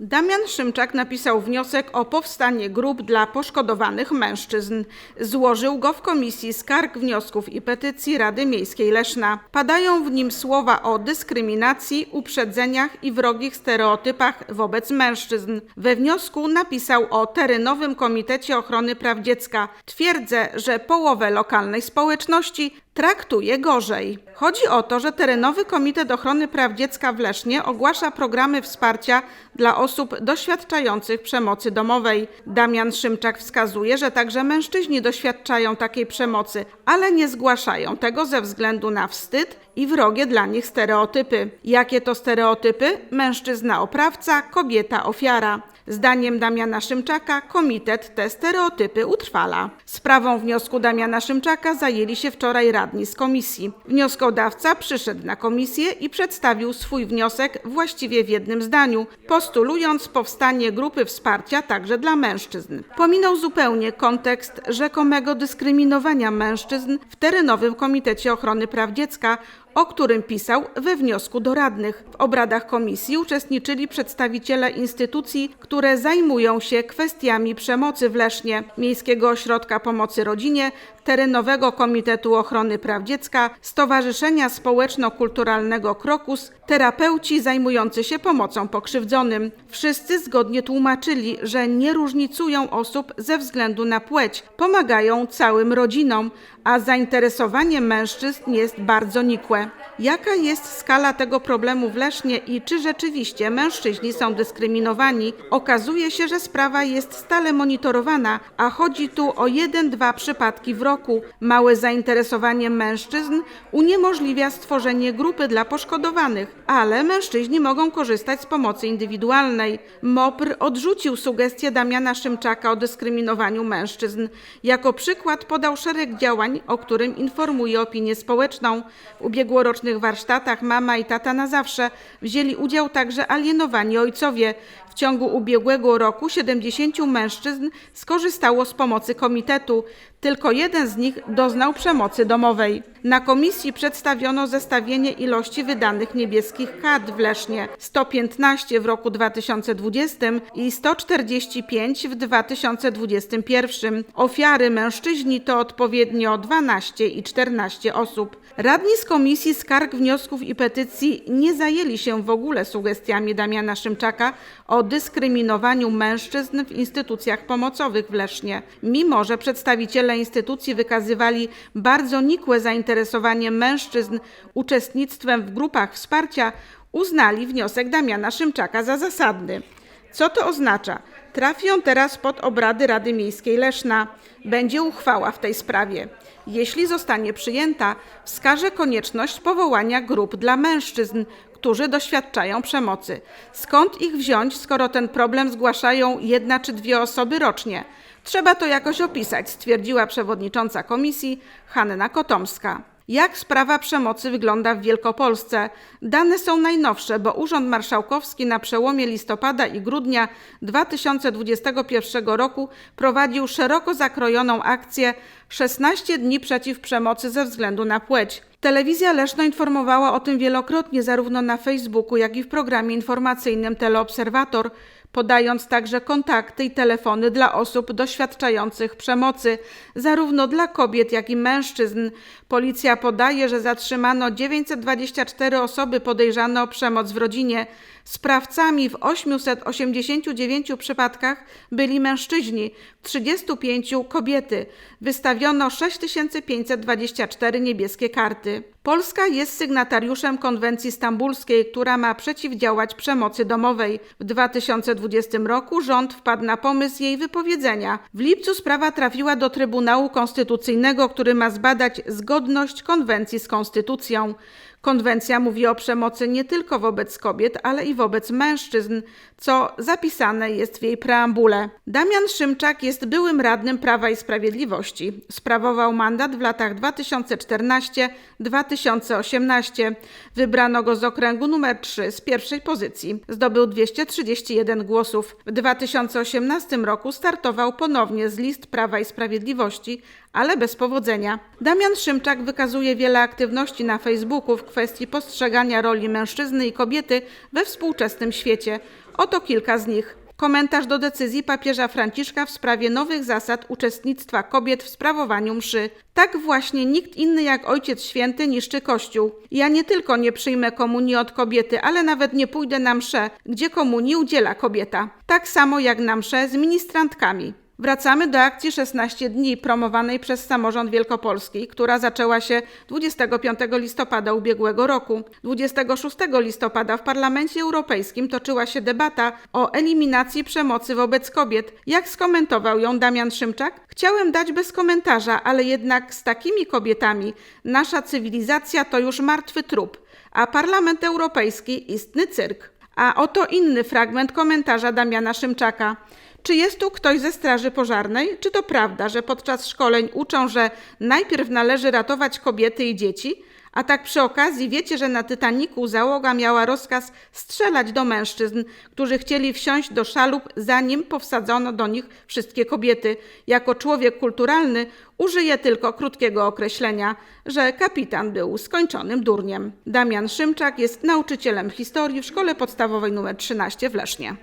Damian Szymczak napisał wniosek o powstanie grup dla poszkodowanych mężczyzn. Złożył go w Komisji Skarg, Wniosków i Petycji Rady Miejskiej Leszna. Padają w nim słowa o dyskryminacji, uprzedzeniach i wrogich stereotypach wobec mężczyzn. We wniosku napisał o terenowym Komitecie Ochrony Praw Dziecka. Twierdzę, że połowę lokalnej społeczności traktuje gorzej. Chodzi o to, że Terenowy Komitet Ochrony Praw Dziecka w Lesznie ogłasza programy wsparcia dla osób doświadczających przemocy domowej. Damian Szymczak wskazuje, że także mężczyźni doświadczają takiej przemocy, ale nie zgłaszają tego ze względu na wstyd i wrogie dla nich stereotypy. Jakie to stereotypy? Mężczyzna oprawca, kobieta ofiara. Zdaniem Damiana Szymczaka komitet te stereotypy utrwala. Sprawą wniosku Damiana Szymczaka zajęli się wczoraj radni z komisji. Wnioskodawca przyszedł na komisję i przedstawił swój wniosek właściwie w jednym zdaniu, postulując powstanie grupy wsparcia także dla mężczyzn. Pominął zupełnie kontekst rzekomego dyskryminowania mężczyzn w terenowym Komitecie Ochrony Praw Dziecka, o którym pisał we wniosku do radnych. W obradach komisji uczestniczyli przedstawiciele instytucji, które zajmują się kwestiami przemocy w Lesznie, Miejskiego Ośrodka Pomocy Rodzinie, Terenowego Komitetu Ochrony Praw Dziecka, Stowarzyszenia Społeczno-Kulturalnego Krokus, terapeuci zajmujący się pomocą pokrzywdzonym. Wszyscy zgodnie tłumaczyli, że nie różnicują osób ze względu na płeć, pomagają całym rodzinom, a zainteresowanie mężczyzn jest bardzo nikłe. Jaka jest skala tego problemu w Lesznie i czy rzeczywiście mężczyźni są dyskryminowani? Okazuje się, że sprawa jest stale monitorowana, a chodzi tu o jeden-dwa przypadki w roku. Małe zainteresowanie mężczyzn uniemożliwia stworzenie grupy dla poszkodowanych, ale mężczyźni mogą korzystać z pomocy indywidualnej. MOPR odrzucił sugestię Damiana Szymczaka o dyskryminowaniu mężczyzn. Jako przykład podał szereg działań, o którym informuje opinię społeczną. W ubiegłorocznych warsztatach Mama i Tata na zawsze wzięli udział także alienowani ojcowie. W ciągu ubiegłego roku 70 mężczyzn skorzystało z pomocy komitetu. Tylko jeden z nich doznał przemocy domowej. Na komisji przedstawiono zestawienie ilości wydanych niebieskich kart w Lesznie 115 w roku 2020 i 145 w 2021. Ofiary mężczyźni to odpowiednio 12 i 14 osób. Radni z Komisji Skarg, Wniosków i Petycji nie zajęli się w ogóle sugestiami Damiana Szymczaka o dyskryminowaniu mężczyzn w instytucjach pomocowych w Lesznie, mimo że przedstawiciele instytucji wykazywali bardzo nikłe zainteresowanie mężczyzn uczestnictwem w grupach wsparcia, uznali wniosek Damiana Szymczaka za zasadny. Co to oznacza? Trafi on teraz pod obrady Rady Miejskiej Leszna. Będzie uchwała w tej sprawie. Jeśli zostanie przyjęta, wskaże konieczność powołania grup dla mężczyzn, którzy doświadczają przemocy. Skąd ich wziąć, skoro ten problem zgłaszają jedna czy dwie osoby rocznie? Trzeba to jakoś opisać, stwierdziła przewodnicząca komisji Hanna Kotomska. Jak sprawa przemocy wygląda w Wielkopolsce? Dane są najnowsze, bo Urząd Marszałkowski na przełomie listopada i grudnia 2021 roku prowadził szeroko zakrojoną akcję 16 dni przeciw przemocy ze względu na płeć. Telewizja Leszno informowała o tym wielokrotnie zarówno na Facebooku, jak i w programie informacyjnym Teleobserwator, podając także kontakty i telefony dla osób doświadczających przemocy, zarówno dla kobiet, jak i mężczyzn. Policja podaje, że zatrzymano 924 osoby podejrzane o przemoc w rodzinie. Sprawcami w 889 przypadkach byli mężczyźni, w 35 kobiety. Wystawiono 6524 niebieskie karty. Polska jest sygnatariuszem konwencji stambulskiej, która ma przeciwdziałać przemocy domowej. W 2020 roku rząd wpadł na pomysł jej wypowiedzenia. W lipcu sprawa trafiła do Trybunału Konstytucyjnego, który ma zbadać zgodność konwencji z konstytucją. Konwencja mówi o przemocy nie tylko wobec kobiet, ale i wobec mężczyzn, co zapisane jest w jej preambule. Damian Szymczak jest byłym radnym Prawa i Sprawiedliwości. Sprawował mandat w latach 2014-2018. Wybrano go z okręgu numer 3 z pierwszej pozycji. Zdobył 231 głosów. W 2018 roku startował ponownie z list Prawa i Sprawiedliwości, ale bez powodzenia. Damian Szymczak wykazuje wiele aktywności na Facebooku w kwestii postrzegania roli mężczyzny i kobiety we współczesnym świecie. Oto kilka z nich. Komentarz do decyzji papieża Franciszka w sprawie nowych zasad uczestnictwa kobiet w sprawowaniu mszy. Tak właśnie nikt inny jak Ojciec Święty niszczy Kościół. Ja nie tylko nie przyjmę komunii od kobiety, ale nawet nie pójdę na mszę, gdzie komunii udziela kobieta. Tak samo jak na mszę z ministrantkami. Wracamy do akcji 16 dni promowanej przez samorząd Wielkopolski, która zaczęła się 25 listopada ubiegłego roku. 26 listopada w Parlamencie Europejskim toczyła się debata o eliminacji przemocy wobec kobiet. Jak skomentował ją Damian Szymczak? Chciałem dać bez komentarza, ale jednak z takimi kobietami nasza cywilizacja to już martwy trup, a Parlament Europejski istny cyrk. A oto inny fragment komentarza Damiana Szymczaka. Czy jest tu ktoś ze Straży Pożarnej? Czy to prawda, że podczas szkoleń uczą, że najpierw należy ratować kobiety i dzieci? A tak przy okazji wiecie, że na Titaniku załoga miała rozkaz strzelać do mężczyzn, którzy chcieli wsiąść do szalup, zanim powsadzono do nich wszystkie kobiety. Jako człowiek kulturalny użyję tylko krótkiego określenia, że kapitan był skończonym durniem. Damian Szymczak jest nauczycielem historii w Szkole Podstawowej nr 13 w Lesznie.